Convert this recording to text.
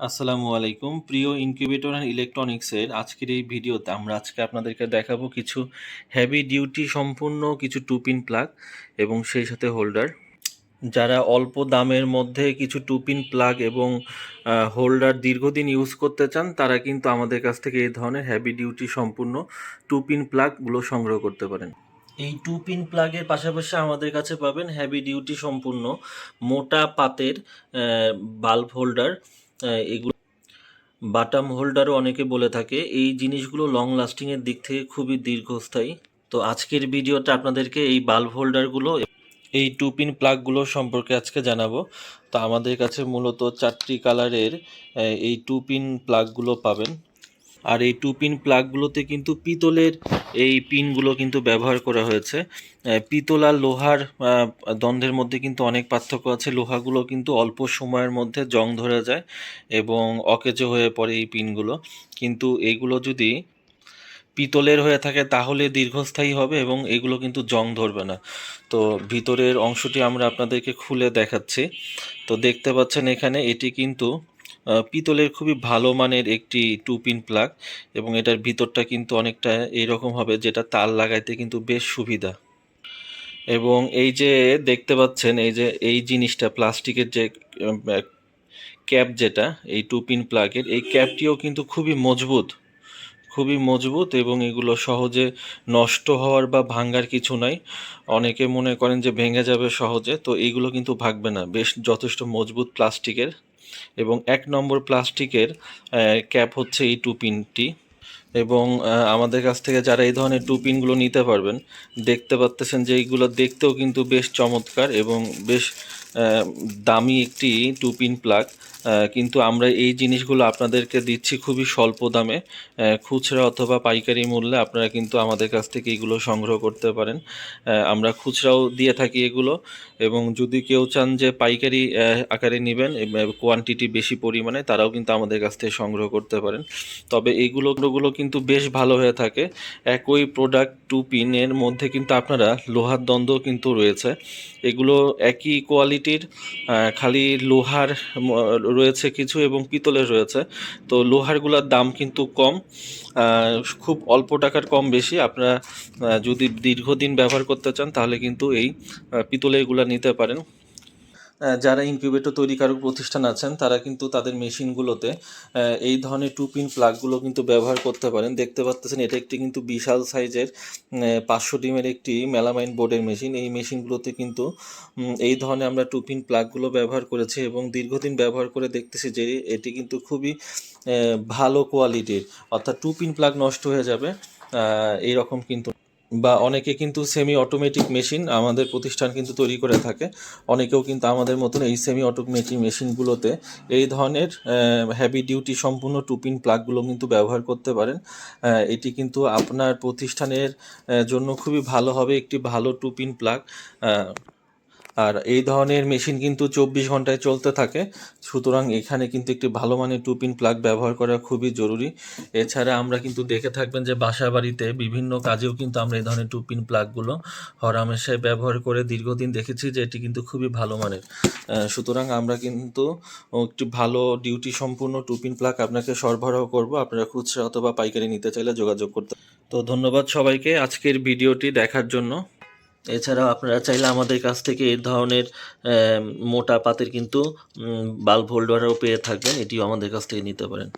আসসালামু আলাইকুম। প্রিয় ইনকিউবেটর অ্যান্ড ইলেকট্রনিক্সের আজকের এই ভিডিওতে আমরা আজকে আপনাদেরকে দেখাবো কিছু হেভি ডিউটি সম্পূর্ণ কিছু টু পিন প্লাগ এবং সেই সাথে হোল্ডার যারা অল্প দামের মধ্যে কিছু টু পিন প্লাগ এবং হোল্ডার দীর্ঘদিন ইউজ করতে চান, তারা কিন্তু আমাদের কাছ থেকে এই ধরনের হেভি ডিউটি সম্পূর্ণ টু পিন প্লাগগুলো সংগ্রহ করতে পারেন। এই টু পিন প্লাগের পাশাপাশি আমাদের কাছে পাবেন হেভি ডিউটি সম্পূর্ণ মোটা পাতের বাল্ব হোল্ডার এগুলো বাটাম হোল্ডারও অনেকে বলে থাকে, এই জিনিসগুলো লং লাস্টিংয়ের দিক থেকে খুবই দীর্ঘস্থায়ী। তো আজকের ভিডিওতে আপনাদেরকে এই বাল্ব হোল্ডারগুলো এই টু পিন প্লাগগুলো সম্পর্কে আজকে জানাব। তো আমাদের কাছে মূলত চারটি কালারের এই টু পিন প্লাগগুলো পাবেন। আর এই টু পিন প্লাগগুলোতে কিন্তু পিতলের এই পিনগুলো কিন্তু ব্যবহার করা হয়েছে। পিতল আর লোহার দ্বন্দ্বের মধ্যে কিন্তু অনেক পার্থক্য আছে। লোহাগুলো কিন্তু অল্প সময়ের মধ্যে জং ধরে যায় এবং অকেজো হয়ে পড়ে এই পিনগুলো কিন্তু এগুলো যদি পিতলের হয়ে থাকে তাহলে দীর্ঘস্থায়ী হবে এবং এগুলো কিন্তু জং ধরবে না। তো ভিতরের অংশটি আমরা আপনাদেরকে খুলে দেখাচ্ছি। তো দেখতে পাচ্ছেন এখানে এটি কিন্তু পিতলের খুবই ভালো মানের একটি টু পিন প্লাগ এবং এটার ভিতরটা কিন্তু অনেকটা এইরকম হবে যেটা তার লাগাইতে কিন্তু বেশ সুবিধা। এবং এই যে দেখতে পাচ্ছেন, এই যে এই জিনিসটা, প্লাস্টিকের যে ক্যাপ যেটা, এই টু পিন প্লাগের, এই ক্যাপটিও কিন্তু খুবই মজবুত খুবই মজবুত এবং এগুলো সহজে নষ্ট হওয়ার বা ভাঙ্গার কিছু নাই। অনেকে মনে করেন যে ভেঙে যাবে সহজে, তো এইগুলো কিন্তু ভাগবে না। বেশ যথেষ্ট মজবুত প্লাস্টিকের। এবং এক নম্বর প্লাস্টিকের ক্যাপ হচ্ছে এই টু পিনটি। এবং আমাদের কাছ থেকে যারা এই ধরনের টু পিনগুলো নিতে পারবেন, দেখতে পাচ্তেছেন যে এইগুলো দেখতেও কিন্তু বেশ চমৎকার এবং বেশ দামি একটি টু পিন প্লাগ কিন্তু আমরা এই জিনিসগুলো আপনাদেরকে দিচ্ছি খুবই স্বল্প দামে খুচরা অথবা পাইকারি মূল্যে আপনারা কিন্তু আমাদের কাছ থেকে এগুলো সংগ্রহ করতে পারেন। আমরা খুচরাও দিয়ে থাকি এগুলো এবং যদি কেউ চান যে পাইকারি আকারে নেবেন কোয়ান্টিটি বেশি পরিমাণে, তারাও কিন্তু আমাদের কাছ থেকে সংগ্রহ করতে পারেন। তবে এইগুলো গুলো কিন্তু বেশ ভালো হয়ে থাকে। একই প্রোডাক্ট টু পিনের মধ্যে কিন্তু আপনারা লোহার দ্বন্দ্ব কিন্তু রয়েছে। এগুলো একই কোয়ালিটির আহ, খালি লোহার রয়েছে কিছু এবং পিতলের রয়েছে। তো লোহারগুলোর দাম কিন্তু কম খুব অল্প টাকার কম বেশি। আপনারা যদি দীর্ঘদিন ব্যবহার করতে চান তাহলে কিন্তু এই পিতলেরগুলো নিতে পারেন। যারা ইনকিউবেটর তৈরিকারক প্রতিষ্ঠান আছেন, তারা কিন্তু তাদের মেশিনগুলোতে এই ধরনের টু পিন প্লাগগুলো কিন্তু ব্যবহার করতে পারেন। দেখতে পাচ্ছেন এটা একটি কিন্তু বিশাল সাইজের পাঁচশো ডিমের একটি মেলামাইন বোর্ডের মেশিন এই মেশিনগুলোতে কিন্তু এই ধরনের আমরা টু পিন প্লাগগুলো ব্যবহার করেছি এবং দীর্ঘদিন ব্যবহার করে দেখতেছি যে এটি কিন্তু খুবই ভালো কোয়ালিটির অর্থাৎ টু পিন প্লাগ নষ্ট হয়ে যাবে এই রকম কিন্তু বা অনেকে কিন্তু সেমি অটোমেটিক মেশিন আমাদের প্রতিষ্ঠান কিন্তু তৈরি করে থাকে। অনেকেও কিন্তু আমাদের মতন এই সেমি অটোমেটিক মেশিনগুলোতে এই ধরনের হ্যাভি ডিউটি সম্পূর্ণ টুপিন প্লাগগুলো কিন্তু ব্যবহার করতে পারেন। এটি কিন্তু আপনার প্রতিষ্ঠানের জন্য খুবই ভালো হবে, একটি ভালো টুপিন প্লাগ আর এই ধরনের মেশিন কিন্তু চব্বিশ ঘন্টায় চলতে থাকে। সুতরাং এখানে কিন্তু একটি ভালো মানের টুপিন প্লাগ ব্যবহার করা খুবই জরুরি। এছাড়া আমরা কিন্তু দেখে থাকবেন যে বাসা বাড়িতে বিভিন্ন কাজেও কিন্তু আমরা এই ধরনের টুপিন প্লাগগুলো হরামেশায় ব্যবহার করে দীর্ঘদিন দেখেছি যে এটি কিন্তু খুবই ভালো মানের। সুতরাং আমরা কিন্তু একটি ভালো ডিউটি সম্পূর্ণ টুপিন প্লাগ আপনাকে সরবরাহ করব। আপনারা খুচরা অথবা পাইকারি নিতে চাইলে যোগাযোগ করতে তো ধন্যবাদ সবাইকে আজকের ভিডিওটি দেখার জন্য। এছাড়াও আপনারা চাইলে আমাদের কাছ থেকে এই ধরনের মোটা পাতের কিন্তু বাল্ব হোল্ডারও পেয়ে থাকবেন, এটিও আমাদের কাছ থেকে নিতে পারেন।